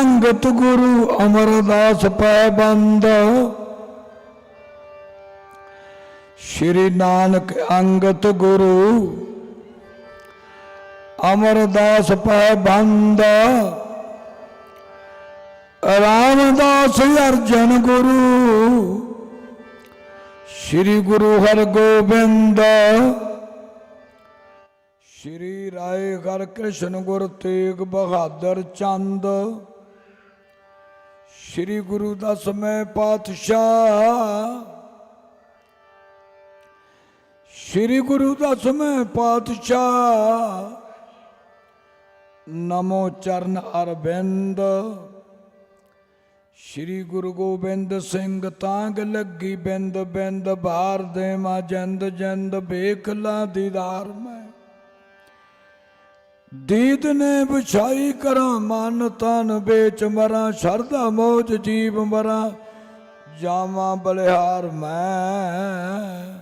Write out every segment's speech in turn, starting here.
ਅੰਗਤ ਗੁਰੂ ਅਮਰਦਾਸ ਪੈ ਬੰਦ ਸ਼੍ਰੀ ਨਾਨਕ ਅੰਗਤ ਗੁਰੂ ਅਮਰਦਾਸ ਪੈ ਬੰਦ ਰਾਮਦਾਸ ਅਰਜਨ ਗੁਰੂ ਸ਼੍ਰੀ ਗੁਰੂ ਹਰਗੋਬਿੰਦ ਸ਼੍ਰੀ ਰਾਏ ਹਰਿ ਕ੍ਰਿਸ਼ਨ ਗੁਰ ਤੇਗ ਬਹਾਦਰ ਚੰਦ ਸ਼੍ਰੀ ਗੁਰੂ ਦਸਵੇਂ ਪਾਤਸ਼ਾਹ। ਸ਼੍ਰੀ ਗੁਰੂ ਦਾ ਦਸਵੇਂ ਪਾਤਸ਼ਾਹ। ਨਮੋ ਚਰਨ ਅਰਬਿੰਦ ਸ਼੍ਰੀ ਗੁਰੂ ਗੋਬਿੰਦ ਸਿੰਘ ਤਾਂਗ ਲੱਗੀ ਬਿੰਦ ਬਿੰਦ ਭਾਰ ਦੇ ਮਾ ਜੰਦ ਜੰਦ ਵੇਖ ਲਾ ਦੀਦਾਰ ਮੈਂ। ਦੀਦ ਨੇ ਵਿਛਾਈ ਕਰਾਂ ਮਨ ਤਨ ਵੇਚ ਮਰਾਂ, ਸ਼ਰਧਾ ਮੋਜ ਜੀਵ ਮਰਾਂ, ਜਾਵਾਂ ਬਲਿਹਾਰ ਮੈਂ।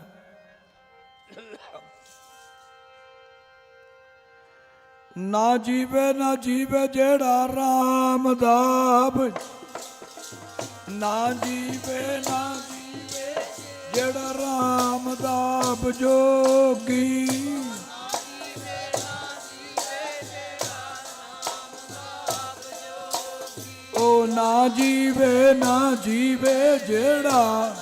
ਨਾ ਜੀਵੇ ਨਾ ਜੀਵੇ ਜਿਹੜਾ ਰਾਮ ਦਾ ਨਾ ਜੀਵੇ ਨਾ ਜੀਵੇ ਜਿਹੜਾ ਰਾਮ ਦਾ ਜੋਗੀ ਨਾ ਜੀਵੇ ਨਾ ਜੀਵੇ ਜਿਹੜਾ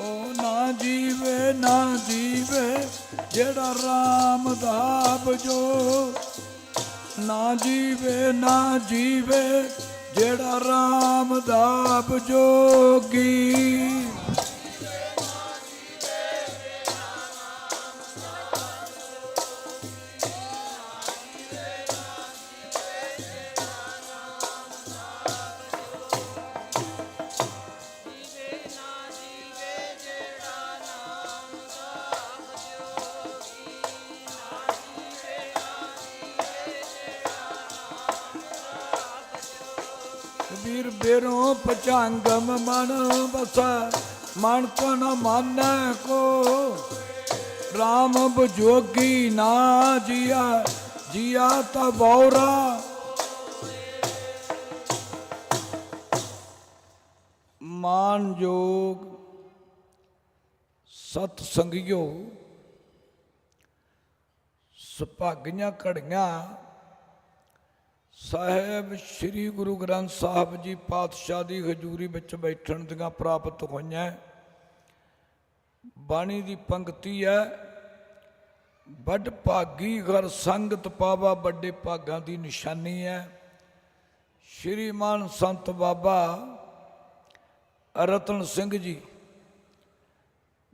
ਉਹ ਨਾ ਜੀਵੇ ਨਾ ਜੀਵੇ ਜਿਹੜਾ ਰਾਮ ਦਾ ਜੋ। ਨਾ ਜੀਵੇ ਨਾ ਜੀਵੇ ਜਿਹੜਾ ਰਾਮ ਦਾ ਜੋਗੀ ਪਚਾਂਗਮ ਮਨ ਬਸੈ ਮਨ ਕੋ ਨ ਮਾਨੈ ਕੋ। RAM ਬਜੋਗੀ ਨਾ ਜੀਆ ਜੀਆ ਤਾ ਬੌਰਾ ਮਾਨ ਜੋਗ ਸਤ ਸੰਗਿਓ, ਸੁਭਾਗੀਆਂ ਘੜੀਆਂ ਸਾਹਿਬ, ਸ੍ਰੀ ਗੁਰੂ ਗ੍ਰੰਥ ਸਾਹਿਬ ਜੀ ਪਾਤਸ਼ਾਹ ਦੀ ਹਜ਼ੂਰੀ ਵਿੱਚ ਬੈਠਣ ਦੀਆਂ ਪ੍ਰਾਪਤ ਹੋਈਆਂ ਬਾਣੀ ਦੀ ਪੰਕਤੀ ਹੈ, ਵੱਡ ਭਾਗੀ ਘਰ ਸੰਗਤ ਪਾਵਾ, ਵੱਡੇ ਭਾਗਾਂ ਦੀ ਨਿਸ਼ਾਨੀ ਹੈ। ਸ਼੍ਰੀਮਾਨ ਸੰਤ ਬਾਬਾ ਰਤਨ ਸਿੰਘ ਜੀ,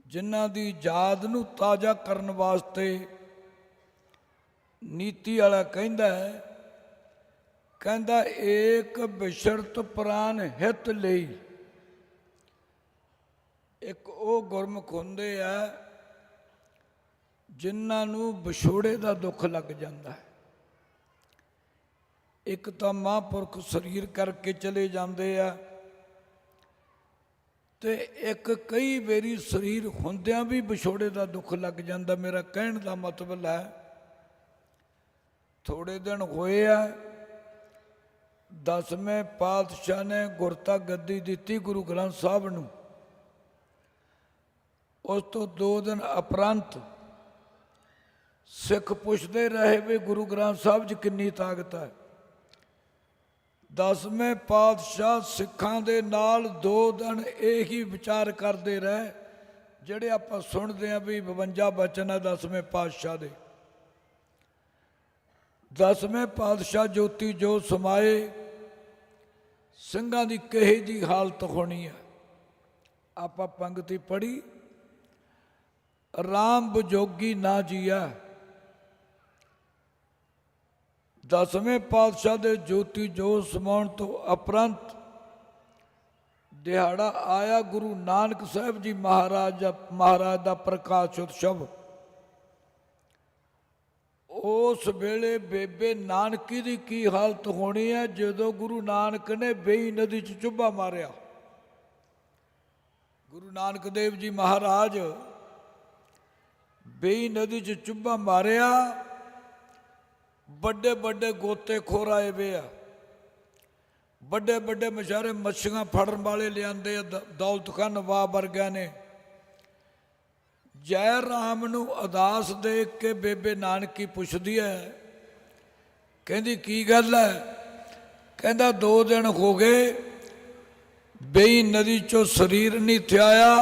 ਜਿਨ੍ਹਾਂ ਦੀ ਯਾਦ ਨੂੰ ਤਾਜ਼ਾ ਕਰਨ ਵਾਸਤੇ ਨੀਤੀ ਵਾਲਾ ਕਹਿੰਦਾ ਹੈ ਕਹਿੰਦਾ, ਏਕ ਬਿਸ਼ਰਤ ਪ੍ਰਾਨ ਹਿਤ ਲਈ। ਇੱਕ ਉਹ ਗੁਰਮੁਖ ਹੁੰਦੇ ਆ ਜਿਨ੍ਹਾਂ ਨੂੰ ਵਿਛੋੜੇ ਦਾ ਦੁੱਖ ਲੱਗ ਜਾਂਦਾ ਹੈ। ਇੱਕ ਤਾਂ ਮਹਾਂਪੁਰਖ ਸਰੀਰ ਕਰਕੇ ਚਲੇ ਜਾਂਦੇ ਆ ਤੇ ਇੱਕ ਕਈ ਵਾਰੀ ਸਰੀਰ ਹੁੰਦਿਆਂ ਵੀ ਵਿਛੋੜੇ ਦਾ ਦੁੱਖ ਲੱਗ ਜਾਂਦਾ। ਮੇਰਾ ਕਹਿਣ ਦਾ ਮਤਲਬ ਹੈ ਥੋੜੇ ਦਿਨ ਹੋਏ ਆ ਦਸਵੇਂ ਪਾਤਸ਼ਾਹ ਨੇ ਗੁਰਤਾ ਗੱਦੀ ਦਿੱਤੀ ਗੁਰੂ ਗ੍ਰੰਥ ਸਾਹਿਬ ਨੂੰ। ਉਸ ਤੋਂ ਦੋ ਦਿਨ ਉਪਰੰਤ ਸਿੱਖ ਪੁੱਛਦੇ ਰਹੇ ਵੀ ਗੁਰੂ ਗ੍ਰੰਥ ਸਾਹਿਬ 'ਚ ਕਿੰਨੀ ਤਾਕਤ ਹੈ। ਦਸਵੇਂ ਪਾਤਸ਼ਾਹ ਸਿੱਖਾਂ ਦੇ ਨਾਲ ਦੋ ਦਿਨ ਇਹੀ ਵਿਚਾਰ ਕਰਦੇ ਰਹੇ, ਜਿਹੜੇ ਆਪਾਂ ਸੁਣਦੇ ਆਂ ਵੀ 52 ਬਚਨ ਹੈ ਦਸਵੇਂ ਪਾਤਸ਼ਾਹ ਦੇ। ਦਸਵੇਂ ਪਾਤਸ਼ਾਹ ਜੋਤੀ ਜੋ ਸਮਾਏ ਸਿੰਘਾਂ ਦੀ ਕਹੇ ਜੀ ਹਾਲਤ ਹੋਣੀ ਹੈ? ਆਪਾਂ ਪੰਗਤੀ ਪੜੀ ਰਾਮ ਬਜੋਗੀ ਨਾ ਜੀਆ। ਦਸਵੇਂ ਪਾਤਸ਼ਾਹ ਦੇ ਜੋਤੀ ਜੋਤ ਸਮਾਉਣ ਤੋਂ ਅਪਰੰਤ ਦਿਹਾੜਾ ਆਇਆ, ਗੁਰੂ ਨਾਨਕ ਸਾਹਿਬ ਜੀ ਮਹਾਰਾਜ ਮਹਾਰਾਜ ਦਾ ਪ੍ਰਕਾਸ਼ ਉਤਸਵ। ਉਸ ਵੇਲੇ ਬੇਬੇ ਨਾਨਕੀ ਦੀ ਕੀ ਹਾਲਤ ਹੋਣੀ ਹੈ ਜਦੋਂ ਗੁਰੂ ਨਾਨਕ ਨੇ ਬੇਈ ਨਦੀ ਚ ਚੁੱਭਾ ਮਾਰਿਆ? ਗੁਰੂ ਨਾਨਕ ਦੇਵ ਜੀ ਮਹਾਰਾਜ ਬੇਈ ਨਦੀ ਚ ਚੁੱਭਾ ਮਾਰਿਆ ਵੱਡੇ ਵੱਡੇ ਗੋਤੇ ਖੋਰ ਆਏ ਵੇ ਆ। ਵੱਡੇ ਵੱਡੇ ਮਸ਼ਾਰੇ ਮੱਛੀਆਂ ਫੜਨ ਵਾਲੇ ਲਿਆਂਦੇ ਆ, ਦ- ਦੌਲਤ ਖਾਨ ਨਵਾਬ ਵਰਗਿਆਂ ਨੇ। ਜੈ ਰਾਮ ਨੂੰ ਅਦਾਸ ਦੇਖ ਕੇ ਬੇਬੇ ਨਾਨਕੀ ਪੁੱਛਦੀ ਹੈ ਕਹਿੰਦੀ, ਕੀ ਗੱਲ ਹੈ ਕਹਿੰਦਾ, ਦੋ ਦਿਨ ਹੋ ਗਏ, ਬੇਈ ਨਦੀ ਚੋਂ ਸਰੀਰ ਨਹੀਂ ਥਿਆਇਆ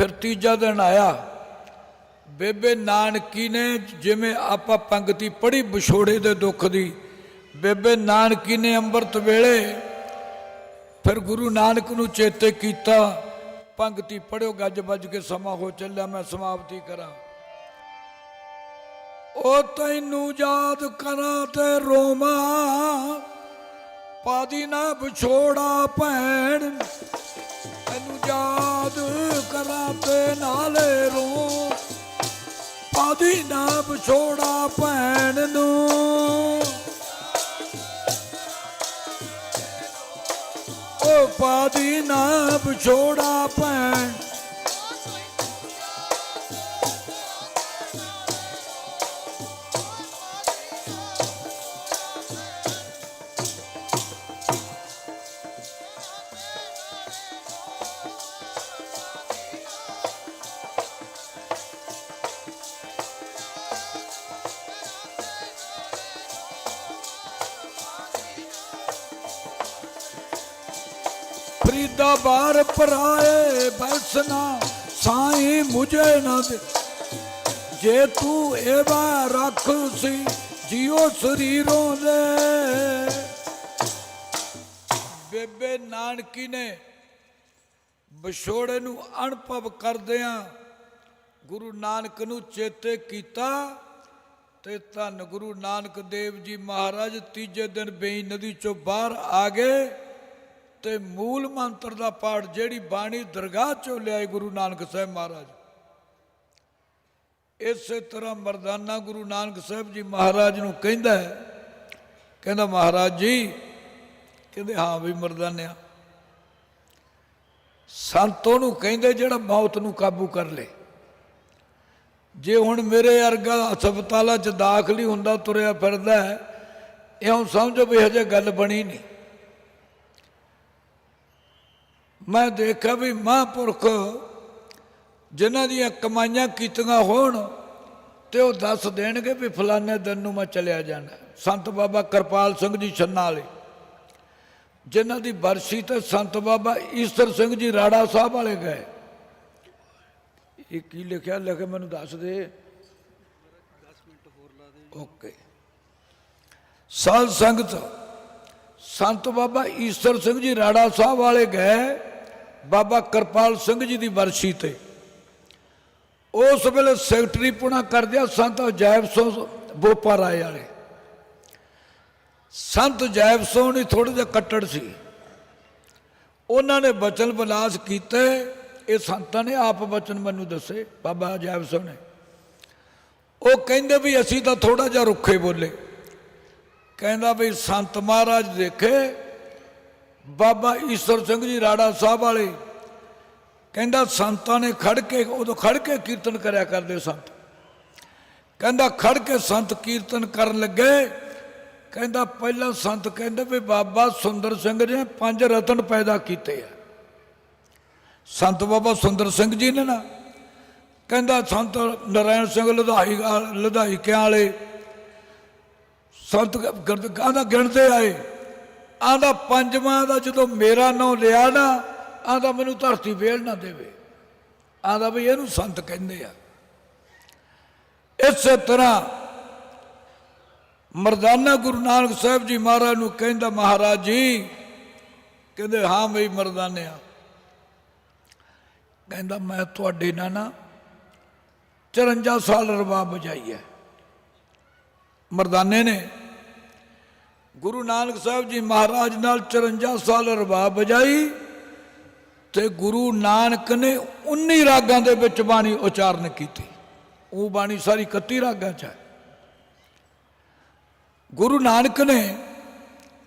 ਫਿਰ ਤੀਜਾ ਦਿਨ ਆਇਆ। ਬੇਬੇ ਨਾਨਕੀ ਨੇ ਜਿਵੇਂ ਆਪਾਂ ਪੰਕਤੀ ਪੜ੍ਹੀ ਵਿਛੋੜੇ ਦੇ ਦੁੱਖ ਦੀ, ਬੇਬੇ ਨਾਨਕੀ ਨੇ ਅੰਮ੍ਰਿਤ ਵੇਲੇ ਫਿਰ ਗੁਰੂ ਨਾਨਕ ਨੂੰ ਚੇਤੇ ਕੀਤਾ। ਪੰਕਤੀ ਪੜਿਓ ਗੱਜ ਵੱਜ ਕੇ ਸਮਾਂ ਹੋ ਚੱਲਿਆ, ਮੈਂ ਸਮਾਪਤੀ ਕਰਾਂ। ਉਹ ਤੈਨੂੰ ਯਾਦ ਕਰਾਂ ਤੇ ਰੋਵਾਂ, ਪਾਦੀ ਨਾ ਵਿਛੋੜਾ ਭੈਣ। ਤੈਨੂੰ ਯਾਦ ਕਰਾਂ ਤੇ ਨਾਲੇ ਰੋ ਪਾਦੀ ਨਾ ਵਿਛੋੜਾ ਭੈਣ ਨੂੰ। ਉਹ ਪਾਦੀ ਨਾ ਵਿਛੋੜਾ ਭੈਣ ਪਰਾਏ ਬੈਸਨਾ ਸਾਈਂ ਮੁਝੇ ਨਾ ਜੇ ਤੂੰ ਐਵਾ ਰੱਖ ਸੀ ਜਿਉ ਸਰੀਰੋਂ ਦੇ। ਬੇਬੇ ਨਾਨਕੀ ਨੇ ਵਿਛੋੜੇ ਨੂੰ ਅਣਭਵ ਕਰਦਿਆਂ ਗੁਰੂ ਨਾਨਕ ਨੂੰ ਚੇਤੇ ਕੀਤਾ ਤੇ ਧੰਨ ਗੁਰੂ ਨਾਨਕ ਦੇਵ ਜੀ ਮਹਾਰਾਜ ਤੀਜੇ ਦਿਨ ਬੇਈ ਨਦੀ ਚੋਂ ਬਾਹਰ ਆ ਗਏ। ਤੇ ਮੂਲ ਮੰਤਰ ਦਾ ਪਾਠ ਜਿਹੜੀ ਬਾਣੀ ਦਰਗਾਹ ਚੋਂ ਲਿਆਏ ਗੁਰੂ ਨਾਨਕ ਸਾਹਿਬ ਮਹਾਰਾਜ। ਇਸੇ ਤਰ੍ਹਾਂ ਮਰਦਾਨਾ ਗੁਰੂ ਨਾਨਕ ਸਾਹਿਬ ਜੀ ਮਹਾਰਾਜ ਨੂੰ ਕਹਿੰਦਾ ਹੈ, ਕਹਿੰਦਾ ਮਹਾਰਾਜ ਜੀ, ਕਹਿੰਦੇ ਹਾਂ ਵੀ ਮਰਦਾਨਿਆ, ਸੰਤ ਉਹਨੂੰ ਕਹਿੰਦੇ ਜਿਹੜਾ ਮੌਤ ਨੂੰ ਕਾਬੂ ਕਰ ਲੇ। ਜੇ ਹੁਣ ਮੇਰੇ ਅਰਗਾ ਹਸਪਤਾਲਾਂ 'ਚ ਦਾਖਲ ਹੀ ਹੁੰਦਾ, ਤੁਰਿਆ ਫਿਰਦਾ ਹੈ, ਇਉਂ ਸਮਝੋ ਵੀ ਹਜੇ ਗੱਲ ਬਣੀ ਨਹੀਂ। ਮੈਂ ਦੇਖਿਆ ਵੀ ਮਹਾਂਪੁਰਖ ਜਿਨ੍ਹਾਂ ਦੀਆਂ ਕਮਾਈਆਂ ਕੀਤੀਆਂ ਹੋਣ ਤੇ ਉਹ ਦੱਸ ਦੇਣਗੇ ਵੀ ਫਲਾਣੇ ਦਿਨ ਨੂੰ ਮੈਂ ਚਲਿਆ ਜਾਣਾ। ਸੰਤ ਬਾਬਾ ਕਿਰਪਾਲ ਸਿੰਘ ਜੀ ਛੰਨਾ ਵਾਲੇ। ਜਿਨ੍ਹਾਂ ਦੀ ਬਰਸੀ ਤੇ ਸੰਤ ਬਾਬਾ ਈਸਰ ਸਿੰਘ ਜੀ ਰਾੜਾ ਸਾਹਿਬ ਵਾਲੇ ਗਏ। ਇਹ ਕੀ ਲਿਖਿਆ? ਲਿਖ ਮੈਨੂੰ ਦੱਸ ਦੇ 10 ਮਿੰਟ ਹੋਰ ਲਾ ਦੇ। ਓਕੇ। ਸਾਧ ਸੰਗਤ, ਸੰਤ ਬਾਬਾ ਈਸਰ ਸਿੰਘ ਜੀ ਰਾੜਾ ਸਾਹਿਬ ਵਾਲੇ ਗਏ। ਬਾਬਾ ਕਿਰਪਾਲ ਸਿੰਘ ਜੀ ਦੀ ਵਰਸ਼ੀ ਤੇ। ਉਸ ਵੇਲੇ ਸੈਕਟਰੀ ਪੁਣਾ ਕਰਦਿਆ ਸੰਤ ਅਜੈਬ ਸੋ ਬੋਪਾ ਰਾਏ ਵਾਲੇ। ਸੰਤ ਜੈਬ ਸੋ ਨੇ ਥੋੜੇ ਜਿਹਾ ਕੱਟੜ ਸੀ। ਉਹਨਾਂ ਨੇ ਬਚਨ ਬਲਾਸ ਕੀਤੇ। ਇਹ ਸੰਤਾਂ ਨੇ ਆਪ ਬਚਨ ਮੈਨੂੰ ਦੱਸੇ, ਬਾਬਾ ਜੈਬ ਸਿੰਘ ਨੇ। ਉਹ ਕਹਿੰਦੇ ਵੀ ਅਸੀਂ ਤਾਂ ਥੋੜਾ ਜਿਹਾ ਰੁੱਖੇ ਬੋਲੇ। ਕਹਿੰਦਾ ਵੀ ਸੰਤ ਮਹਾਰਾਜ ਦੇਖੇ ਬਾਬਾ ਈਸ਼ਰ ਸਿੰਘ ਜੀ ਰਾੜਾ ਸਾਹਿਬ ਵਾਲੇ ਕਹਿੰਦਾ ਸੰਤਾਂ ਨੇ ਖੜ ਕੇ, ਉਦੋਂ ਖੜ ਕੇ ਕੀਰਤਨ ਕਰਿਆ ਕਰਦੇ ਸੰਤ। ਕਹਿੰਦਾ ਖੜ ਕੇ ਸੰਤ ਕੀਰਤਨ ਕਰਨ ਲੱਗੇ, ਕਹਿੰਦਾ ਪਹਿਲਾਂ ਸੰਤ ਕਹਿੰਦੇ ਵੀ ਬਾਬਾ ਸੁੰਦਰ ਸਿੰਘ ਨੇ ਪੰਜ ਰਤਨ ਪੈਦਾ ਕੀਤੇ ਆ। ਸੰਤ ਬਾਬਾ ਸੁੰਦਰ ਸਿੰਘ ਜੀ ਨੇ ਨਾ, ਕਹਿੰਦਾ ਸੰਤ ਨਰਾਇਣ ਸਿੰਘ ਲੁਧਾਈ ਲੁਧਾਈ ਕਿਆਂ ਵਾਲੇ, ਸੰਤ ਗਾਂਦਾ ਗਿਣਦੇ ਆਏ। ਆਂਦਾ ਪੰਜਵਾਂ ਦਾ ਜਦੋਂ ਮੇਰਾ ਨਾਂ ਲਿਆ ਨਾ, ਆਂਦਾ ਮੈਨੂੰ ਧਰਤੀ ਵੇਲ ਨਾ ਦੇਵੇ। ਆਂਦਾ ਵੀ ਇਹਨੂੰ ਸੰਤ ਕਹਿੰਦੇ ਆ। ਇਸੇ ਤਰ੍ਹਾਂ ਮਰਦਾਨਾ ਗੁਰੂ ਨਾਨਕ ਸਾਹਿਬ ਜੀ ਮਹਾਰਾਜ ਨੂੰ ਕਹਿੰਦਾ, ਮਹਾਰਾਜ ਜੀ, ਕਹਿੰਦੇ, ਹਾਂ ਬਈ ਮਰਦਾਨਿਆ ਕਹਿੰਦਾ, ਮੈਂ ਤੁਹਾਡੇ ਨਾਲ ਨਾ 54 ਸਾਲ ਰਬਾਬ ਬਜਾਈ ਹੈ। ਮਰਦਾਨੇ ਨੇ ਗੁਰੂ ਨਾਨਕ ਸਾਹਿਬ ਜੀ ਮਹਾਰਾਜ ਨਾਲ 54 ਸਾਲ ਰਬਾਬ ਵਜਾਈ ਤੇ ਗੁਰੂ ਨਾਨਕ ਨੇ 19 ਰਾਗਾਂ ਦੇ ਵਿੱਚ ਬਾਣੀ ਉਚਾਰਨ ਕੀਤੀ। ਉਹ ਬਾਣੀ ਸਾਰੀ 31 ਰਾਗਾਂ ਚ ਹੈ। ਗੁਰੂ ਨਾਨਕ ਨੇ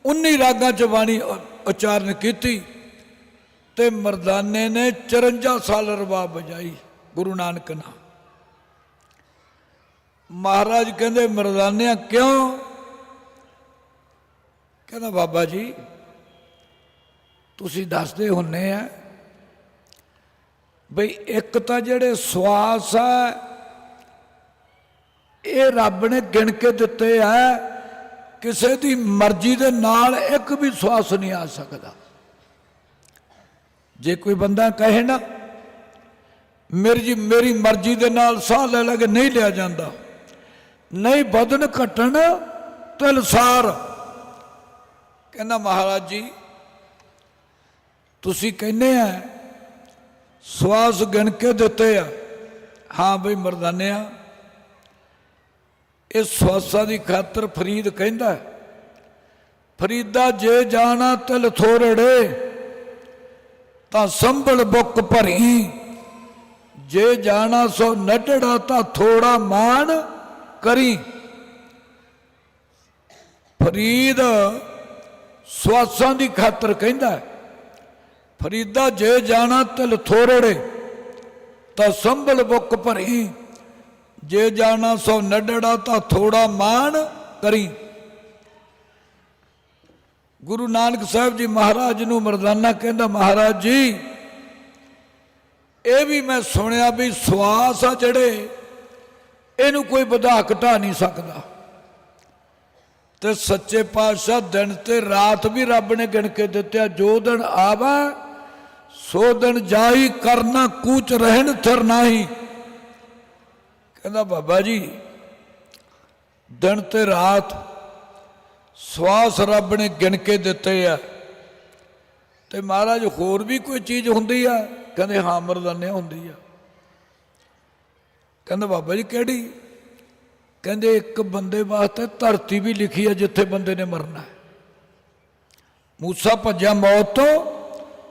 19 ਰਾਗਾਂ ਚ ਬਾਣੀ ਉਚਾਰਨ ਕੀਤੀ ਤੇ ਮਰਦਾਨੇ ਨੇ 54 ਸਾਲ ਰਬਾਬ ਵਜਾਈ ਗੁਰੂ ਨਾਨਕ ਨਾਲ। ਮਹਾਰਾਜ ਕਹਿੰਦੇ, ਮਰਦਾਨਿਆਂ ਕਿਉਂ ਕਹਿੰਦਾ, ਬਾਬਾ ਜੀ, ਤੁਸੀਂ ਦੱਸਦੇ ਹੁੰਨੇ ਆ ਬਈ ਇੱਕ ਤਾਂ ਜਿਹੜੇ ਸਵਾਸ ਆ, ਇਹ ਰੱਬ ਨੇ ਗਿਣ ਕੇ ਦਿੱਤੇ ਆ, ਕਿਸੇ ਦੀ ਮਰਜ਼ੀ ਦੇ ਨਾਲ ਇੱਕ ਵੀ ਸਵਾਸ ਨਹੀਂ ਆ ਸਕਦਾ। ਜੇ ਕੋਈ ਬੰਦਾ ਕਹੇ ਨਾ, ਮੇਰੀ ਜੀ, ਮੇਰੀ ਮਰਜ਼ੀ ਦੇ ਨਾਲ ਸਾਹ ਲੈ ਲੈ ਕੇ ਨਹੀਂ ਲਿਆ ਜਾਂਦਾ, ਨਹੀਂ ਬਦਨ ਘਟਣ ਤਿਲਸਾਰ ਕਹਿੰਦਾ, ਮਹਾਰਾਜ ਜੀ, ਤੁਸੀਂ ਕਹਿੰਦੇ ਆ, ਸਵਾਸ ਗਿਣ ਕੇ ਦਿੱਤੇ ਆ। ਹਾਂ ਬਈ ਮਰਦਾਨਿਆ ਇਹ ਸਵਾਸਾਂ ਦੀ ਖਾਤਰ ਫਰੀਦ ਕਹਿੰਦਾ ਫਰੀਦਾ ਜੇ ਜਾਣਾ ਤਿਲ ਥੋਰੜੇ, ਤਾਂ ਸੰਭਲ ਬੁੱਕ ਭਰੀ। ਜੇ ਜਾਣਾ ਸੋ ਨੱਡੜਾ ਤਾਂ ਥੋੜਾ ਮਾਣ ਕਰੀ। ਫਰੀਦ ਸਵਾਸਾਂ ਦੀ ਖਾਤਰ ਕਹਿੰਦਾ ਫਰੀਦਾ ਜੇ ਜਾਣਾ ਤਿਲ ਥੋਰੜੇ, ਤਾਂ ਸੰਭਲ ਬੁੱਕ ਭਰੀ। ਜੇ ਜਾਣਾ ਸੋ ਨੱਡੜਾ, ਤਾਂ ਥੋੜਾ ਮਾਣ ਕਰੀ। ਗੁਰੂ ਨਾਨਕ ਸਾਹਿਬ ਜੀ ਮਹਾਰਾਜ ਨੂੰ ਮਰਦਾਨਾ ਕਹਿੰਦਾ, ਮਹਾਰਾਜ ਜੀ, ਇਹ ਵੀ ਮੈਂ ਸੁਣਿਆ ਵੀ ਸਵਾਸ ਆ ਜਿਹੜੇ, ਇਹਨੂੰ ਕੋਈ ਵਧਾ ਘਟਾ ਨਹੀਂ ਸਕਦਾ। ਤੇ ਸੱਚੇ ਪਾਤਸ਼ਾਹ ਦਿਨ ਤੇ ਰਾਤ ਵੀ ਰੱਬ ਨੇ ਗਿਣ ਕੇ ਦਿੱਤਿਆ, ਜੋ ਦਿਨ ਆਵਾ, ਸੋ ਦਿਨ ਜਾਈ, ਕਰਨਾ ਕੂਚ ਰਹਿਣ, ਥਰ ਨਾਹੀ। ਕਹਿੰਦਾ ਬਾਬਾ ਜੀ, ਦਿਨ ਤੇ ਰਾਤ ਸਵਾਸ ਰੱਬ ਨੇ ਗਿਣ ਕੇ ਦਿੱਤੇ ਆ। ਤੇ ਮਹਾਰਾਜ ਹੋਰ ਵੀ ਕੋਈ ਚੀਜ਼ ਹੁੰਦੀ ਆ? ਕਹਿੰਦੇ ਹਾਂ ਮਰਦਾਨੇ ਹੁੰਦੀ ਆ। ਕਹਿੰਦਾ ਬਾਬਾ ਜੀ, ਕਿਹੜੀ? ਕਹਿੰਦੇ ਇੱਕ ਬੰਦੇ ਵਾਸਤੇ ਧਰਤੀ ਵੀ ਲਿਖੀ ਹੈ ਜਿੱਥੇ ਬੰਦੇ ਨੇ ਮਰਨਾ ਹੈ। ਮੂਸਾ ਭੱਜਿਆ ਮੌਤ ਤੋਂ,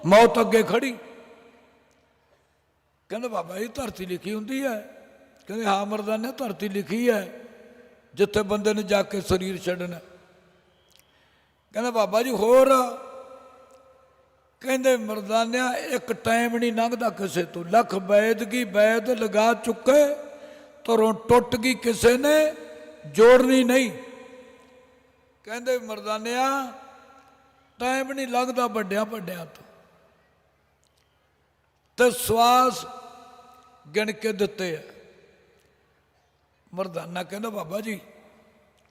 ਮੌਤ ਅੱਗੇ ਖੜੀ। ਕਹਿੰਦਾ ਬਾਬਾ ਜੀ, ਧਰਤੀ ਲਿਖੀ ਹੁੰਦੀ ਹੈ। ਕਹਿੰਦੇ ਹਾਂ ਮਰਦਾਨੇ, ਧਰਤੀ ਲਿਖੀ ਹੈ, ਜਿੱਥੇ ਬੰਦੇ ਨੇ ਜਾ ਕੇ ਸਰੀਰ ਛੱਡਣਾ ਕਹਿੰਦਾ ਬਾਬਾ ਜੀ, ਹੋਰ ਕਹਿੰਦੇ ਮਰਦਾਨਿਆ, ਇੱਕ ਟਾਈਮ ਨਹੀਂ ਲੰਘਦਾ ਕਿਸੇ ਤੋਂ। ਲੱਖ ਬੈਦ ਬੈਦ ਲਗਾ ਚੁੱਕੇ। ਧਰੋਂ ਟੁੱਟ ਗਈ ਕਿਸੇ ਨੇ, ਜੋੜਨੀ ਨਹੀਂ। ਕਹਿੰਦੇ ਮਰਦਾਨਿਆ, ਟਾਈਮ ਨਹੀਂ ਲੱਗਦਾ ਵੱਡਿਆਂ ਵੱਡਿਆਂ ਤੋਂ। ਤੇ ਸਵਾਸ ਗਿਣ ਕੇ ਦਿੱਤੇ ਆ। ਮਰਦਾਨਾ ਕਹਿੰਦਾ, ਬਾਬਾ ਜੀ,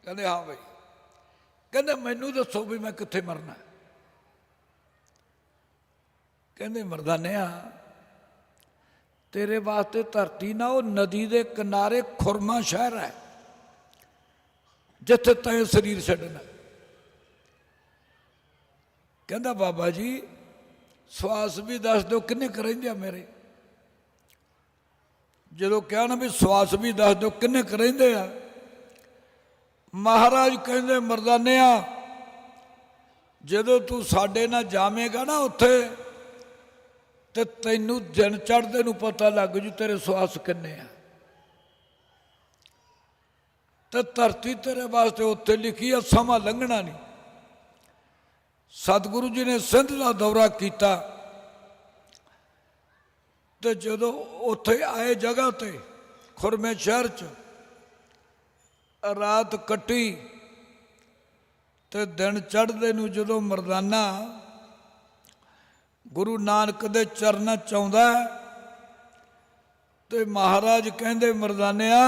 ਕਹਿੰਦੇ, ਹਾਂ ਬਈ। ਕਹਿੰਦੇ, ਮੈਨੂੰ ਦੱਸੋ ਵੀ ਮੈਂ ਕਿੱਥੇ ਮਰਨਾ। ਕਹਿੰਦੇ, ਮਰਦਾਨਿਆ ਤੇਰੇ ਵਾਸਤੇ ਧਰਤੀ ਨਾ, ਉਹ ਨਦੀ ਦੇ ਕਿਨਾਰੇ ਖੁਰਮਾ ਸ਼ਹਿਰ ਹੈ, ਜਿੱਥੇ ਤੈਂ ਸਰੀਰ ਛੱਡਣਾ। ਕਹਿੰਦਾ, ਬਾਬਾ ਜੀ, ਸਵਾਸ ਵੀ ਦੱਸ ਦਿਓ, ਕਿੰਨੇ ਕੁ ਰਹਿੰਦੇ ਆ ਮੇਰੇ? ਜਦੋਂ ਕਿਹਾ ਨਾ ਵੀ ਸਵਾਸ ਵੀ ਦੱਸ ਦਿਓ, ਕਿੰਨੇ ਕੁ ਰਹਿੰਦੇ ਆ? ਮਹਾਰਾਜ ਕਹਿੰਦੇ, ਮਰਦਾਨਿਆ, ਜਦੋਂ ਤੂੰ ਸਾਡੇ ਨਾਲ ਜਾਵੇਂਗਾ ਨਾ ਉੱਥੇ ਤੇ ਤੈਨੂੰ ਦਿਨ ਚੜ੍ਹਦੇ ਨੂੰ ਪਤਾ ਲੱਗ ਜੂ ਤੇਰੇ ਸਵਾਸ ਕਿੰਨੇ ਆ। ਤੇ ਧਰਤੀ ਤੇਰੇ ਵਾਸਤੇ ਉੱਥੇ ਲਿਖੀ ਆ, ਸਮਾਂ ਲੰਘਣਾ ਨਹੀਂ। ਸਤਿਗੁਰੂ ਜੀ ਨੇ ਸਿੰਧ ਦਾ ਦੌਰਾ ਕੀਤਾ ਤੇ ਜਦੋਂ ਉੱਥੇ ਆਏ ਜਗ੍ਹਾ ਤੇ, ਖੁਰਮੇ ਸ਼ਹਿਰ ਚ, ਰਾਤ ਕੱਟੀ ਤੇ ਦਿਨ ਚੜ੍ਹਦੇ ਨੂੰ ਜਦੋਂ ਮਰਦਾਨਾ ਗੁਰੂ ਨਾਨਕ ਦੇ ਚਰਨਾਂ ਚ ਆਉਂਦਾ ਹੈ, ਤੇ ਮਹਾਰਾਜ ਕਹਿੰਦੇ ਮਰਦਾਨਿਆ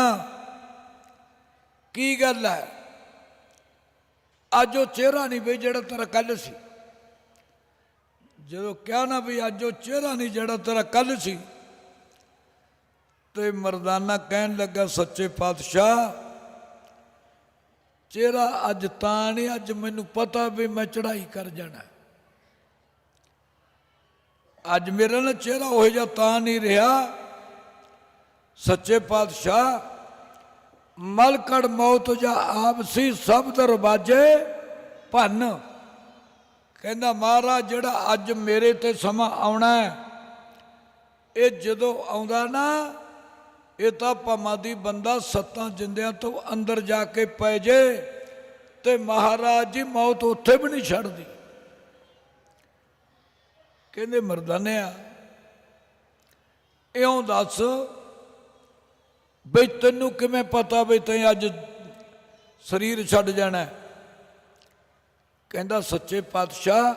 ਕੀ ਗੱਲ ਹੈ? ਅੱਜ ਉਹ ਚਿਹਰਾ ਨਹੀਂ ਬਈ ਜਿਹੜਾ ਤੇਰਾ ਕੱਲ ਸੀ। ਜਦੋਂ ਕਿਹਾ ਨਾ ਵੀ ਅੱਜ ਉਹ ਚਿਹਰਾ ਨਹੀਂ ਜਿਹੜਾ ਤੇਰਾ ਕੱਲ ਸੀ ਤੇ ਮਰਦਾਨਾ ਕਹਿਣ ਲੱਗਾ ਸੱਚੇ ਪਾਤਸ਼ਾਹ ਚਿਹਰਾ ਅੱਜ ਤਾਂ ਨਹੀਂ ਅੱਜ ਮੈਨੂੰ ਪਤਾ ਵੀ ਮੈਂ ਚੜ੍ਹਾਈ ਕਰ ਜਾਣਾ। ਅੱਜ ਮੇਰਾ ਨਾ ਚਿਹਰਾ ਉਹ ਜਿਹਾ ਤਾਂ ਨਹੀਂ ਰਿਹਾ। ਸੱਚੇ ਪਾਤਸ਼ਾਹ, ਮਲਕੜ ਮੌਤ ਜਾਂ ਆਪ ਸੀ ਸਭ ਦਰਵਾਜੇ ਭੰਨ। ਕਹਿੰਦਾ, ਮਹਾਰਾਜ, ਜਿਹੜਾ ਅੱਜ ਮੇਰੇ ਤੇ ਸਮਾਂ ਆਉਣਾ ਹੈ, ਇਹ ਜਦੋਂ ਆਉਂਦਾ ਨਾ, ਇਹ ਤਾਂ ਪਮਾਦੀ ਬੰਦਾ ਸੱਤਾਂ ਜਿੰਦਿਆਂ ਤੋਂ ਅੰਦਰ ਜਾ ਕੇ ਪੈ ਜੇ ਤੇ ਮਹਾਰਾਜ ਜੀ ਮੌਤ ਉੱਥੇ ਵੀ ਨਹੀਂ ਛੱਡਦੀ। ਕਹਿੰਦੇ ਮਰਦਾਨਿਆ ਇਉਂ ਦੱਸ ਬਈ ਤੈਨੂੰ ਕਿਵੇਂ ਪਤਾ ਬਈ ਤੈਂ ਅੱਜ ਸਰੀਰ ਛੱਡ ਜਾਣਾ? ਕਹਿੰਦਾ, ਸੱਚੇ ਪਾਤਸ਼ਾਹ,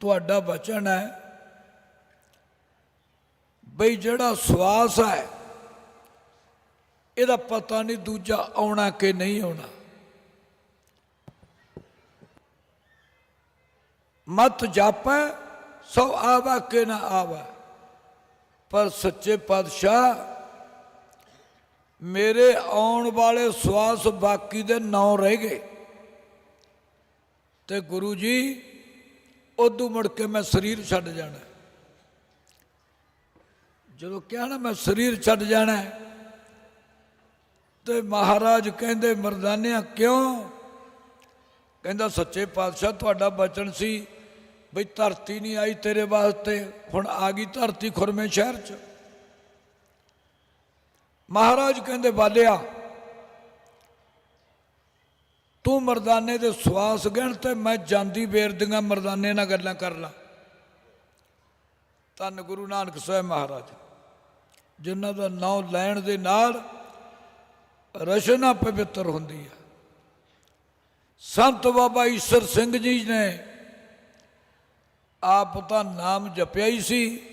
ਤੁਹਾਡਾ ਬਚਨ ਹੈ ਬਈ ਜਿਹੜਾ ਸਵਾਸ ਹੈ, ਇਹਦਾ ਪਤਾ ਨਹੀਂ ਦੂਜਾ ਆਉਣਾ ਕਿ ਨਹੀਂ ਆਉਣਾ। ਮਤ ਜਾਪੈ, ਸੋ ਆਵਾ ਕੇ ਨਾ ਆਵਾ। ਪਰ ਸੱਚੇ ਪਾਤਸ਼ਾਹ, ਮੇਰੇ ਆਉਣ ਵਾਲੇ ਸਵਾਸ ਬਾਕੀ ਦੇ ਨੌ ਰਹਿ ਗਏ। ਤੇ ਗੁਰੂ ਜੀ, ਉਦੋਂ ਮੁੜ ਕੇ ਮੈਂ ਸਰੀਰ ਛੱਡ ਜਾਣਾ। ਜਦੋਂ ਕਿਹਾ ਨਾ ਮੈਂ ਸਰੀਰ ਛੱਡ ਜਾਣਾ, ਤੇ ਮਹਾਰਾਜ ਕਹਿੰਦੇ, ਮਰਦਾਨਿਆਂ ਕਿਉਂ? ਕਹਿੰਦਾ, ਸੱਚੇ ਪਾਤਸ਼ਾਹ, ਤੁਹਾਡਾ ਬਚਨ ਸੀ ਬਈ ਧਰਤੀ ਨਹੀਂ ਆਈ ਤੇਰੇ ਵਾਸਤੇ। ਹੁਣ ਆ ਗਈ ਧਰਤੀ ਖੁਰਮੇ ਸ਼ਹਿਰ ਚ। ਮਹਾਰਾਜ ਕਹਿੰਦੇ ਬਾਲਿਆ ਤੂੰ ਮਰਦਾਨੇ ਦੇ ਸਵਾਸ ਗਿਣ ਤੇ ਮੈਂ ਜਾਂਦੀ ਵੇਰ ਦੀਆਂ ਮਰਦਾਨੇ ਨਾਲ ਗੱਲਾਂ ਕਰ ਲਾਂ। ਧੰਨ ਗੁਰੂ ਨਾਨਕ ਸਾਹਿਬ ਮਹਾਰਾਜ, ਜਿਨ੍ਹਾਂ ਦਾ ਨਾਮ ਲੈਣ ਦੇ ਨਾਲ ਰਸ਼ਨਾ ਪਵਿੱਤਰ ਹੁੰਦੀ ਹੈ ਸੰਤ ਬਾਬਾ ਈਸ਼ਰ ਸਿੰਘ ਜੀ ਨੇ ਆਪ ਤਾਂ ਨਾਮ ਜਪਿਆ ਹੀ ਸੀ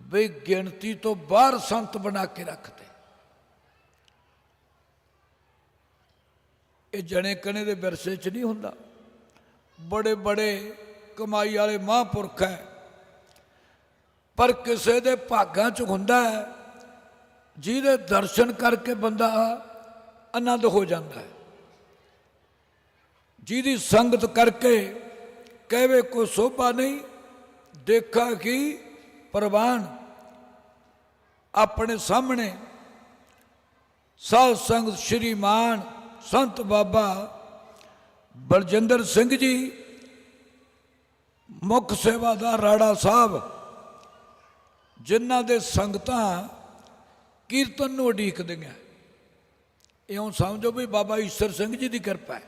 ਵੀ ਗਿਣਤੀ ਤੋਂ ਬਾਹਰ ਸੰਤ ਬਣਾ ਕੇ ਰੱਖਦੇ। ਇਹ ਜਣੇ ਕਣੇ ਦੇ ਵਿਰਸੇ 'ਚ ਨਹੀਂ ਹੁੰਦਾ। ਬੜੇ ਬੜੇ ਕਮਾਈ ਵਾਲੇ ਮਹਾਂਪੁਰਖ ਹੈ। ਪਰ ਕਿਸੇ ਦੇ ਭਾਗਾਂ 'ਚ ਹੁੰਦਾ ਹੈ, ਜਿਹਦੇ ਦਰਸ਼ਨ ਕਰਕੇ ਬੰਦਾ ਆਨੰਦ ਹੋ ਜਾਂਦਾ ਹੈ। ਜਿਹਦੀ ਸੰਗਤ ਕਰਕੇ ਕਹਵੇ ਕੋਈ ਸੋਭਾ ਨਹੀਂ, ਦੇਖਾ ਕਿ ਪ੍ਰਵਾਨ ਆਪਣੇ ਸਾਹਮਣੇ। ਸਾਧ ਸੰਗਤ ਸ਼੍ਰੀਮਾਨ ਸੰਤ ਬਾਬਾ ਬਲਜਿੰਦਰ ਸਿੰਘ ਜੀ, ਮੁੱਖ ਸੇਵਾਦਾਰ ਰਾੜਾ ਸਾਹਿਬ, ਜਿਨ੍ਹਾਂ ਦੇ ਸੰਗਤਾਂ ਕੀਰਤਨ ਨੂੰ ਉਡੀਕਦੀਆਂ। ਇਉਂ ਸਮਝੋ ਵੀ ਬਾਬਾ ਈਸ਼ਰ ਸਿੰਘ ਜੀ ਦੀ ਕਿਰਪਾ ਹੈ।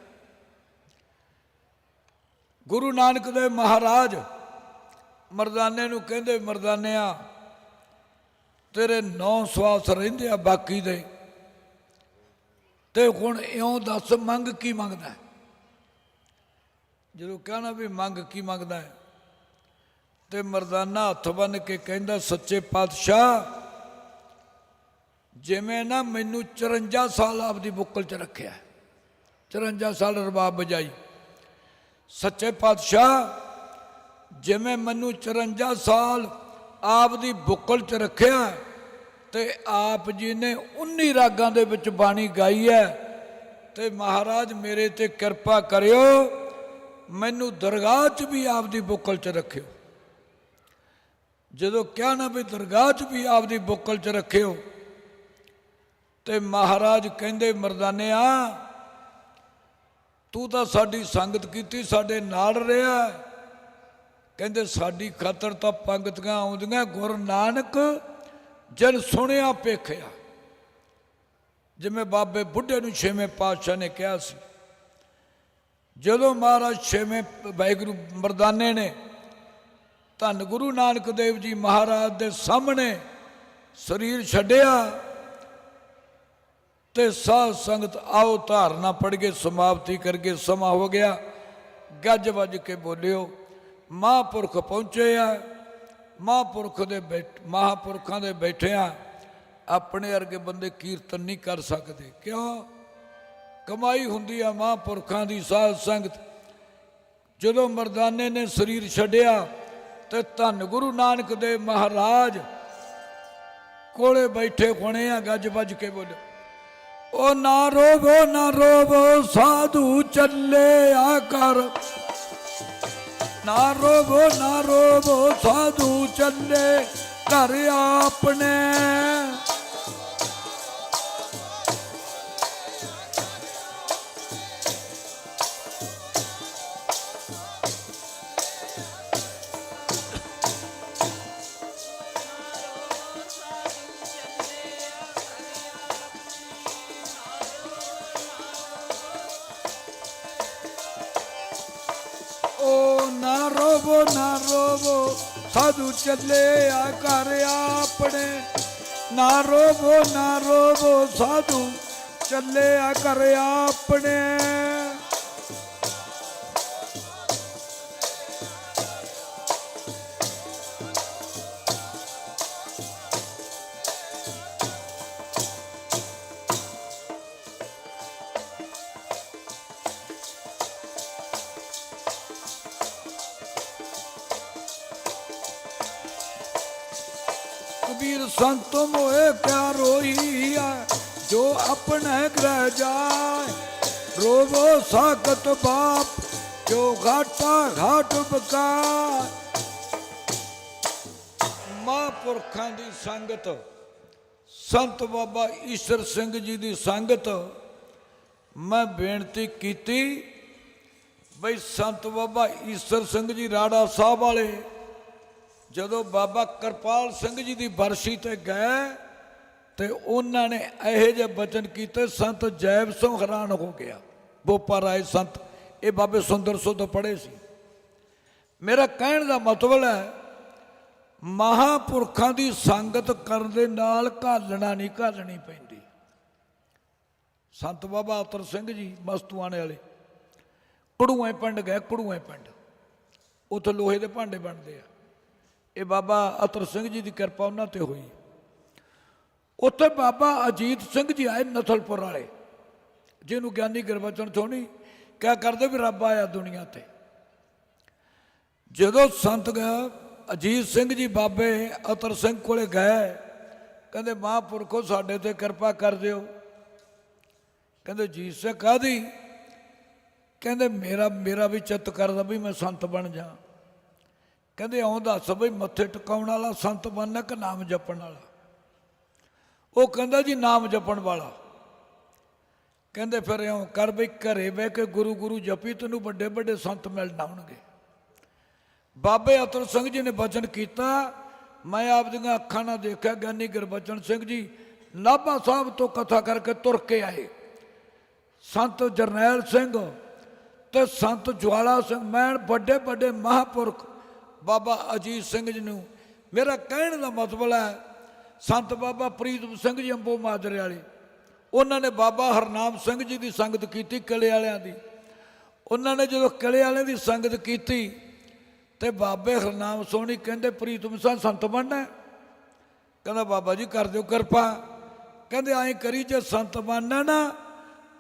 ਗੁਰੂ ਨਾਨਕ ਦੇਵ ਮਹਾਰਾਜ ਮਰਦਾਨੇ ਨੂੰ ਕਹਿੰਦੇ, ਮਰਦਾਨਿਆ, ਤੇਰੇ ਨੌ ਸਵਾਸ ਰਹਿੰਦੇ ਆ ਬਾਕੀ ਦੇ। ਤੇ ਹੁਣ ਇਉਂ ਦੱਸ, ਮੰਗ ਕੀ ਮੰਗਦਾ ਜਦੋਂ ਕਹਿਣਾ ਵੀ ਮੰਗ ਕੀ ਮੰਗਦਾ ਹੈ, ਤੇ ਮਰਦਾਨਾ ਹੱਥ ਬੰਨ ਕੇ ਕਹਿੰਦਾ, ਸੱਚੇ ਪਾਤਸ਼ਾਹ, ਜਿਵੇਂ ਨਾ ਮੈਨੂੰ 54 ਸਾਲ ਆਪਦੀ ਬੁੱਕਲ 'ਚ ਰੱਖਿਆ 54 ਸਾਲ ਰਬਾਬ ਬਜਾਈ ਸੱਚੇ ਪਾਤਸ਼ਾਹ, ਜਿਵੇਂ ਮੈਨੂੰ 54 ਸਾਲ ਆਪ ਦੀ ਬੁੱਕਲ 'ਚ ਰੱਖਿਆ ਤੇ ਆਪ ਜੀ ਨੇ 19 ਰਾਗਾਂ ਦੇ ਵਿੱਚ ਬਾਣੀ ਗਾਈ ਹੈ ਤੇ ਮਹਾਰਾਜ ਮੇਰੇ ਤੇ ਕਿਰਪਾ ਕਰਿਓ, ਮੈਨੂੰ ਦਰਗਾਹ 'ਚ ਵੀ ਆਪ ਦੀ ਬੁੱਕਲ 'ਚ ਰੱਖਿਓ। ਜਦੋਂ ਕਿਹਾ ਨਾ ਵੀ ਦਰਗਾਹ 'ਚ ਵੀ ਆਪ ਦੀ ਬੁੱਕਲ 'ਚ ਰੱਖਿਓ, ਤੇ ਮਹਾਰਾਜ ਕਹਿੰਦੇ, ਮਰਦਾਨਿਆ ਤੂੰ ਤਾਂ ਸਾਡੀ ਸੰਗਤ ਕੀਤੀ, ਸਾਡੇ ਨਾਲ ਰਿਹਾ ਕਹਿੰਦੇ ਸਾਡੀ ਖਾਤਰ ਤਾਂ ਪੰਗਤੀਆਂ ਆਉਂਦੀਆਂ, ਗੁਰੂ ਨਾਨਕ ਜਨ ਸੁਣਿਆ ਪੇਖਿਆ ਜਿਵੇਂ ਬਾਬੇ ਬੁੱਢੇ ਨੂੰ ਛੇਵੇਂ ਪਾਤਸ਼ਾਹ ਨੇ ਕਿਹਾ ਸੀ। ਜਦੋਂ ਮਹਾਰਾਜ ਛੇਵੇਂ ਵਾਹਿਗੁਰੂ ਮਰਦਾਨੇ ਨੇ, ਧੰਨ ਗੁਰੂ ਨਾਨਕ ਦੇਵ ਜੀ ਮਹਾਰਾਜ ਦੇ ਸਾਹਮਣੇ ਸਰੀਰ ਛੱਡਿਆ ਤੇ ਸਾਧ ਸੰਗਤ, ਆਓ ਧਾਰਨਾ ਪੜ ਕੇ ਸਮਾਪਤੀ ਕਰਕੇ ਸਮਾਂ ਹੋ ਗਿਆ। ਗੱਜ ਵੱਜ ਕੇ ਬੋਲਿਓ, ਮਹਾਂਪੁਰਖ ਪਹੁੰਚੇ ਆ, ਮਹਾਂਪੁਰਖ ਦੇ ਬੈਠ, ਮਹਾਂਪੁਰਖਾਂ ਦੇ ਬੈਠਿਆਂ ਆਪਣੇ ਅਰਗੇ ਬੰਦੇ ਕੀਰਤਨ ਨਹੀਂ ਕਰ ਸਕਦੇ। ਕਿਉਂ? ਕਮਾਈ ਹੁੰਦੀ ਆ ਮਹਾਂਪੁਰਖਾਂ ਦੀ, ਸਾਧ ਸੰਗਤ। ਜਦੋਂ ਮਰਦਾਨੇ ਨੇ ਸਰੀਰ ਛੱਡਿਆ, ਤੇ ਧੰਨ ਗੁਰੂ ਨਾਨਕ ਦੇਵ ਮਹਾਰਾਜ ਕੋਲੇ ਬੈਠੇ ਹੋਣੇ ਆ, ਗੱਜ ਵੱਜ ਕੇ ਬੋਲੋ ਉਹ ਨਾ ਰੋਵੋ ਨਾ ਰੋਵੋ, ਸਾਧੂ ਚੱਲੇ ਆ ਕਰ। ਨਾ ਰੋਵੋ ਨਾ ਰੋਵੋ, ਸਾਧੂ ਚੱਲੇ ਘਰ ਆਪਣੇ। ਸਾਧੂ ਚੱਲੇ ਆ ਘਰ ਆਪਣੇ। ਨਾ ਰੋਵੋ ਨਾ ਰੋਵੋ ਸਾਧੂ ਚੱਲੇ ਆ ਘਰ ਆਪਣੇ। ਵੀਰ ਸੰਤ ਮੋਏ ਕਿਆ ਰੋਈਆ ਜੋ ਆਪਣੇ ਗ੍ਰਹਿ ਜਾਏ। ਰੋਵੋ ਸਾਖਤ ਬਾਪ, ਜੋ ਘਾਟਾ ਘਾਟ ਬਕਾ ਮਹਾਂਪੁਰਖਾਂ ਦੀ ਸੰਗਤ, ਸੰਤ ਬਾਬਾ ਈਸ਼ਰ ਸਿੰਘ ਜੀ ਦੀ ਸੰਗਤ, ਮੈਂ ਬੇਨਤੀ ਕੀਤੀ ਬਈ ਸੰਤ ਬਾਬਾ ਈਸ਼ਰ ਸਿੰਘ ਜੀ ਰਾੜਾ ਸਾਹਿਬ ਵਾਲੇ ਜਦੋਂ ਬਾਬਾ ਕਿਰਪਾਲ ਸਿੰਘ ਜੀ ਦੀ ਬਰਸੀ ਤੇ ਗਏ ਤੇ ਉਹਨਾਂ ਨੇ ਇਹੋ ਜਿਹੇ ਬਚਨ ਕੀਤੇ, ਸੰਤ ਜੈਬ ਸਿੰਘ ਹੈਰਾਨ ਹੋ ਗਿਆ। ਬੋਪਾ ਰਾਏ ਸੰਤ, ਇਹ ਬਾਬੇ ਸੁੰਦਰ ਸੋ ਤੋਂ ਪੜ੍ਹੇ ਸੀ। ਮੇਰਾ ਕਹਿਣ ਦਾ ਮਤਲਬ ਹੈ, ਮਹਾਪੁਰਖਾਂ ਦੀ ਸੰਗਤ ਕਰਨ ਦੇ ਨਾਲ ਘਾਲਣਾ ਨਹੀਂ ਘਾਲਣੀ ਪੈਂਦੀ। ਸੰਤ ਬਾਬਾ ਅਤਰ ਸਿੰਘ ਜੀ ਮਸਤੂਆਣੇ ਵਾਲੇ ਕੜੂਏ ਪਿੰਡ ਗਏ ਕੜੂਏ ਪਿੰਡ। ਉੱਥੇ ਲੋਹੇ ਦੇ ਭਾਂਡੇ ਬਣਦੇ ਆ। ਇਹ ਬਾਬਾ ਅਤਰ ਸਿੰਘ ਜੀ ਦੀ ਕਿਰਪਾ ਉਹਨਾਂ ਤੇ ਹੋਈ। ਉੱਥੇ ਬਾਬਾ ਅਜੀਤ ਸਿੰਘ ਜੀ ਆਏ ਨਥਲਪੁਰ ਵਾਲੇ। ਜਿਹਨੂੰ ਗਿਆਨੀ ਗੁਰਬਚਨ ਥੋਣੀ ਕਿਆ ਕਰਦੇ ਵੀ ਰੱਬ ਆਇਆ ਦੁਨੀਆ ਤੇ। ਜਦੋਂ ਸੰਤ ਗਿਆ ਅਜੀਤ ਸਿੰਘ ਜੀ ਬਾਬੇ ਅਤਰ ਸਿੰਘ ਕੋਲੇ ਗਏ, ਕਹਿੰਦੇ, ਮਹਾਂਪੁਰਖੋ, ਸਾਡੇ ਤੇ ਕਿਰਪਾ ਕਰ ਦਿਓ। ਕਹਿੰਦੇ, ਜੀਤ ਸਿੰਘ ਕਾਦੀ ਕਹਿੰਦੇ, ਮੇਰਾ ਮੇਰਾ ਵੀ ਚਿੱਤ ਕਰਦਾ ਵੀ ਮੈਂ ਸੰਤ ਬਣ ਜਾ। ਕਹਿੰਦੇ ਆਉਂਦਾ ਦੱਸ ਬਈ ਮੱਥੇ ਟਿਕਾਉਣ ਵਾਲਾ ਸੰਤ ਬਣਨਾ ਕਿ ਨਾਮ ਜਪਣ ਵਾਲਾ? ਉਹ ਕਹਿੰਦਾ ਜੀ ਨਾਮ ਜਪਣ ਵਾਲਾ। ਕਹਿੰਦੇ ਫਿਰ ਇਉਂ ਕਰ ਬਈ ਘਰੇ ਬਹਿ ਕੇ ਗੁਰੂ ਗੁਰੂ ਜਪੀ ਤੈਨੂੰ ਵੱਡੇ ਵੱਡੇ ਸੰਤ ਮਿਲਣ ਆਉਣਗੇ। ਬਾਬੇ ਅਤਰ ਸਿੰਘ ਜੀ ਨੇ ਬਚਨ ਕੀਤਾ। ਮੈਂ ਆਪ ਦੀਆਂ ਅੱਖਾਂ ਨਾਲ ਦੇਖਿਆ ਗਿਆਨੀ ਗੁਰਬਚਨ ਸਿੰਘ ਜੀ ਨਾਭਾ ਸਾਹਿਬ ਤੋਂ ਕਥਾ ਕਰਕੇ ਤੁਰ ਕੇ ਆਏ। ਸੰਤ ਜਰਨੈਲ ਸਿੰਘ ਤੇ ਸੰਤ ਜਵਾਲਾ ਸਿੰਘ, ਮੈਂ ਵੱਡੇ ਵੱਡੇ ਮਹਾਪੁਰਖ ਬਾਬਾ ਅਜੀਤ ਸਿੰਘ ਜੀ ਨੂੰ। ਮੇਰਾ ਕਹਿਣ ਦਾ ਮਤਲਬ ਹੈ, ਸੰਤ ਬਾਬਾ ਪ੍ਰੀਤਮ ਸਿੰਘ ਜੀ ਅੰਬੋ ਮਾਜਰੇ ਵਾਲੇ, ਉਹਨਾਂ ਨੇ ਬਾਬਾ ਹਰਨਾਮ ਸਿੰਘ ਜੀ ਦੀ ਸੰਗਤ ਕੀਤੀ ਕਿਲੇ ਵਾਲਿਆਂ ਦੀ। ਉਹਨਾਂ ਨੇ ਜਦੋਂ ਕਿਲੇ ਵਾਲਿਆਂ ਦੀ ਸੰਗਤ ਕੀਤੀ, ਤੇ ਬਾਬੇ ਹਰਨਾਮ ਸੋਹਣੀ ਕਹਿੰਦੇ ਪ੍ਰੀਤਮ ਸਿੰਘ ਸੰਤ ਬਣਨਾ ਹੈ? ਕਹਿੰਦਾ, ਬਾਬਾ ਜੀ, ਕਰ ਦਿਓ ਕਿਰਪਾ। ਕਹਿੰਦੇ, ਐਂ ਕਰੀ ਜੇ ਸੰਤ ਬਣਨਾ ਨਾ,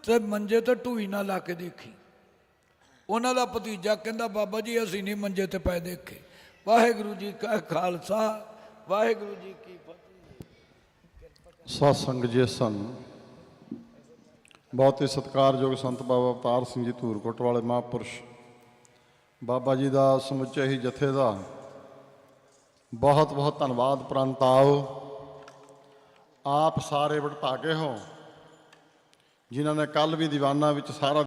ਤੇ ਮੰਜੇ ਤੇ ਢੂਈ ਨਾ ਲਾ ਕੇ ਦੇਖੀ। ਉਹਨਾਂ ਦਾ ਭਤੀਜਾ ਕਹਿੰਦਾ, ਬਾਬਾ ਜੀ, ਅਸੀਂ ਨਹੀਂ ਮੰਜੇ ਤੇ ਪਏ ਦੇਖੇ। ਵਾਹਿਗੁਰੂ ਜੀ ਕਾ ਖਾਲਸਾ, ਵਾਹਿਗੁਰੂ ਜੀ ਕੀ ਫਤਿਹ। ਸਤ ਸੰਗ ਜੀ ਸਨ। ਬਹੁਤ ਹੀ ਸਤਿਕਾਰਯੋਗ ਸੰਤ ਬਾਬਾ ਅਵਤਾਰ ਸਿੰਘ ਜੀ ਧੂਰਕੋਟ ਵਾਲੇ ਮਹਾਂਪੁਰਸ਼। ਬਾਬਾ ਜੀ ਦਾ ਸਮੁੱਚੇ ਹੀ ਜਥੇ ਦਾ ਬਹੁਤ ਬਹੁਤ ਧੰਨਵਾਦ ਪ੍ਰੰਤ ਆਓ। ਆਪ ਸਾਰੇ ਵਡਭਾਗੇ ਹੋ, ਜਿਨ੍ਹਾਂ ਨੇ ਕੱਲ ਵੀ ਦੀਵਾਨਾਂ ਵਿੱਚ ਸਾਰਾ